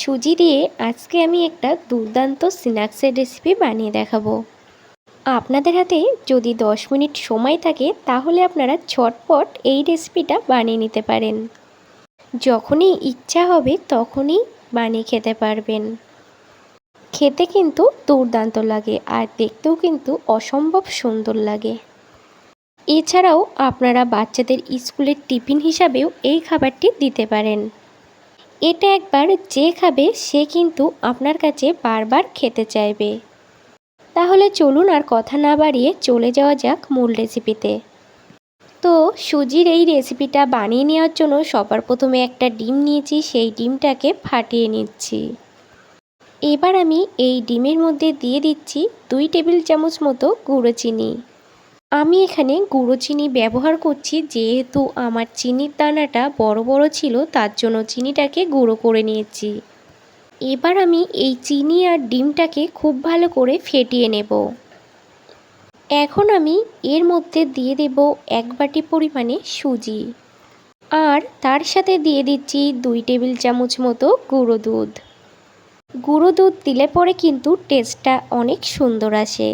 সুজি দিয়ে আজকে আমি একটা দুর্দান্ত স্ন্যাক্সের রেসিপি বানিয়ে দেখাবো। আপনাদের হাতে যদি দশ মিনিট সময় থাকে, তাহলে আপনারা ছটপট এই রেসিপিটা বানিয়ে নিতে পারেন। যখনই ইচ্ছা হবে, তখনই বানিয়ে খেতে পারবেন। খেতে কিন্তু দুর্দান্ত লাগে আর দেখতেও কিন্তু অসম্ভব সুন্দর লাগে। এছাড়াও আপনারা বাচ্চাদের স্কুলের টিফিন হিসাবেও এই খাবারটি দিতে পারেন। এটা একবার যে খাবে, সে কিন্তু আপনার কাছে বারবার খেতে চাইবে। তাহলে চলুন আর কথা না বাড়িয়ে চলে যাওয়া যাক মূল রেসিপিতে। তো সুজির এই রেসিপিটা বানিয়ে নেওয়ার জন্য সবার প্রথমে একটা ডিম নিয়েছি, সেই ডিমটাকে ফাটিয়ে নিচ্ছি। এবার আমি এই ডিমের মধ্যে দিয়ে দিচ্ছি দুই টেবিল চামচ মতো গুঁড়ো চিনি। আমি এখানে গুঁড়ো চিনি ব্যবহার করছি, যেহেতু আমার চিনির দানাটা বড় বড় ছিল, তার জন্য চিনিটাকে গুঁড়ো করে নিয়েছি। এবার আমি এই চিনি আর ডিমটাকে খুব ভালো করে ফেটিয়ে নেব। এখন আমি এর মধ্যে দিয়ে দেব এক বাটি পরিমাণে সুজি। আর তার সাথে দিয়ে দিচ্ছি দুই টেবিল চামচ মতো গুঁড়ো দুধ। গুঁড়ো দুধ দিলে পরে কিন্তু টেস্টটা অনেক সুন্দর আসে।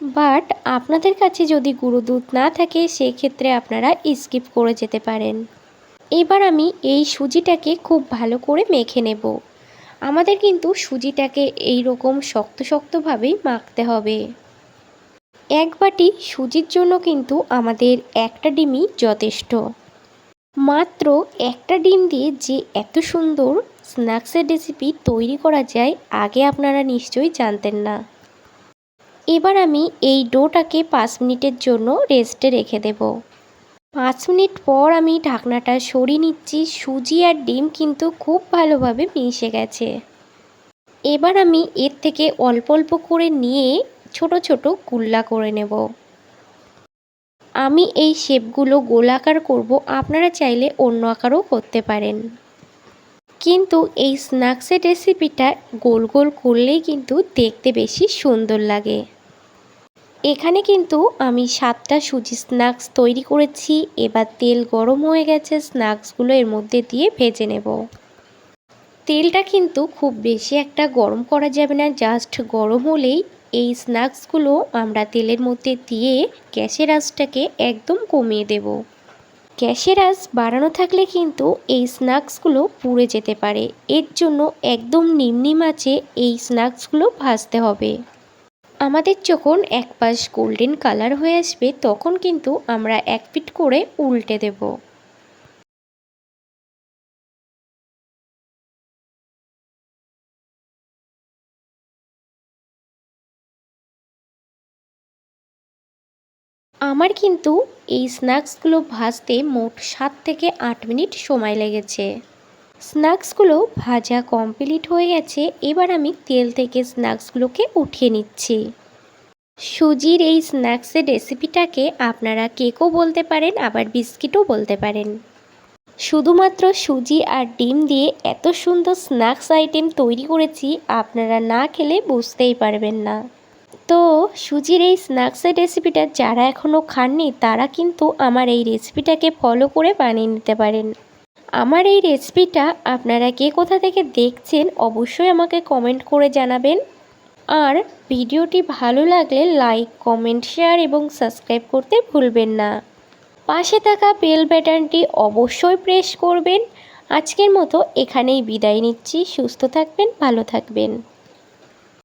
বাট আপনাদের কাছে যদি গুঁড়ো দুধ না থাকে, সেক্ষেত্রে আপনারা স্কিপ করে যেতে পারেন। এবার আমি এই সুজিটাকে খুব ভালো করে মেখে নেব। আমাদের কিন্তু সুজিটাকে এই রকম শক্ত শক্তভাবেই মাখতে হবে। এক বাটি সুজির জন্য কিন্তু আমাদের একটা ডিমই যথেষ্ট। মাত্র একটা ডিম দিয়ে যে এত সুন্দর স্ন্যাক্সের রেসিপি তৈরি করা যায়, আগে আপনারা নিশ্চয়ই জানতেন না। এবার আমি এই ডোটাকে পাঁচ মিনিটের জন্য রেস্টে রেখে দেব। পাঁচ মিনিট পর আমি ঢাকনাটা সরিয়ে নিচ্ছি। সুজি আর ডিম কিন্তু খুব ভালোভাবে মিশে গেছে। এবার আমি এর থেকে অল্প অল্প করে নিয়ে ছোট ছোট গুল্লা করে নেব। আমি এই শেপগুলো গোলাকার করব। আপনারা চাইলে অন্য আকারও করতে পারেন। কিন্তু এই স্ন্যাক্সের রেসিপিটা গোল গোল করলেই কিন্তু দেখতে বেশি সুন্দর লাগে। এখানে কিন্তু আমি সাতটা সুজি স্ন্যাক্স তৈরি করেছি। এবার তেল গরম হয়ে গেছে, স্ন্যাক্সগুলো এর মধ্যে দিয়ে ভেজে নেব। তেলটা কিন্তু খুব বেশি একটা গরম করা যাবে না, জাস্ট গরম হলেই এই স্ন্যাক্সগুলো আমরা তেলের মধ্যে দিয়ে গ্যাসের আঁচটাকে একদম কমিয়ে দেব। গ্যাসের আঁচ বাড়ানো থাকলে কিন্তু এই স্ন্যাক্সগুলো পুড়ে যেতে পারে। এর জন্য একদম নিম্নিম মাছে এই স্ন্যাক্সগুলো ভাজতে হবে। আমাদের যখন এক পাশ গোল্ডেন কালার হয়ে আসবে, তখন কিন্তু আমরা এক পিট করে উল্টে দেব। আমার কিন্তু এই স্ন্যাক্সগুলো ভাজতে মোট সাত থেকে আট মিনিট সময় লেগেছে। স্ন্যাক্সগুলো ভাজা কমপ্লিট হয়ে গেছে, এবার আমি তেল থেকে স্ন্যাক্সগুলোকে উঠিয়ে নিচ্ছি। সুজির এই স্ন্যাক্সের রেসিপিটাকে আপনারা কেকও বলতে পারেন, আবার বিস্কিটও বলতে পারেন। শুধুমাত্র সুজি আর ডিম দিয়ে এত সুন্দর স্ন্যাক্স আইটেম তৈরি করেছি, আপনারা না খেলে বুঝতেই পারবেন না। তো সুজির এই স্ন্যাক্সের রেসিপিটা যারা এখনও খাননি, তারা কিন্তু আমার এই রেসিপিটাকে ফলো করে বানিয়ে নিতে পারেন। আমার এই রেসিপিটা আপনারা কে কোথা থেকে দেখছেন অবশ্যই আমাকে কমেন্ট করে জানাবেন। আর ভিডিওটি ভালো লাগলে লাইক কমেন্ট শেয়ার এবং সাবস্ক্রাইব করতে ভুলবেন না। পাশে থাকা বেল ব্যাটনটি অবশ্যই প্রেস করবেন। আজকের মতো এখানেই বিদায় নিচ্ছি। সুস্থ থাকবেন, ভালো থাকবেন।